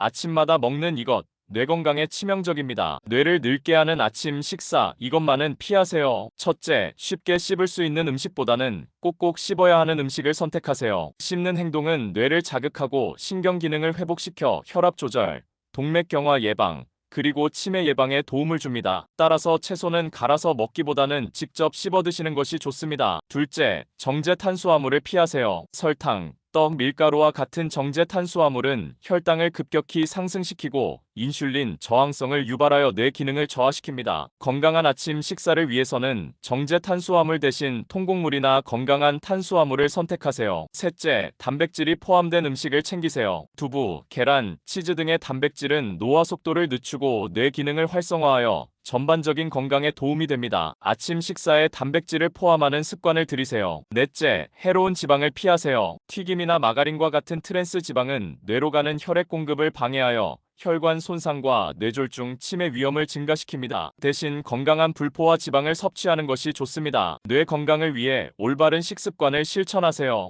아침마다 먹는 이것, 뇌 건강에 치명적입니다. 뇌를 늙게 하는 아침 식사, 이것만은 피하세요. 첫째, 쉽게 씹을 수 있는 음식보다는 꼭꼭 씹어야 하는 음식을 선택하세요. 씹는 행동은 뇌를 자극하고 신경 기능을 회복시켜 혈압 조절, 동맥경화 예방, 그리고 치매 예방에 도움을 줍니다. 따라서 채소는 갈아서 먹기보다는 직접 씹어 드시는 것이 좋습니다. 둘째, 정제 탄수화물을 피하세요. 설탕, 떡, 밀가루와 같은 정제 탄수화물은 혈당을 급격히 상승시키고 인슐린 저항성을 유발하여 뇌 기능을 저하시킵니다. 건강한 아침 식사를 위해서는 정제 탄수화물 대신 통곡물이나 건강한 탄수화물을 선택하세요. 셋째, 단백질이 포함된 음식을 챙기세요. 두부, 계란, 치즈 등의 단백질은 노화 속도를 늦추고 뇌 기능을 활성화하여 전반적인 건강에 도움이 됩니다. 아침 식사에 단백질을 포함하는 습관을 들이세요. 넷째, 해로운 지방을 피하세요. 튀김이나 마가린과 같은 트랜스 지방은 뇌로 가는 혈액 공급을 방해하여 혈관 손상과 뇌졸중, 치매 위험을 증가시킵니다. 대신 건강한 불포화 지방을 섭취하는 것이 좋습니다. 뇌 건강을 위해 올바른 식습관을 실천하세요.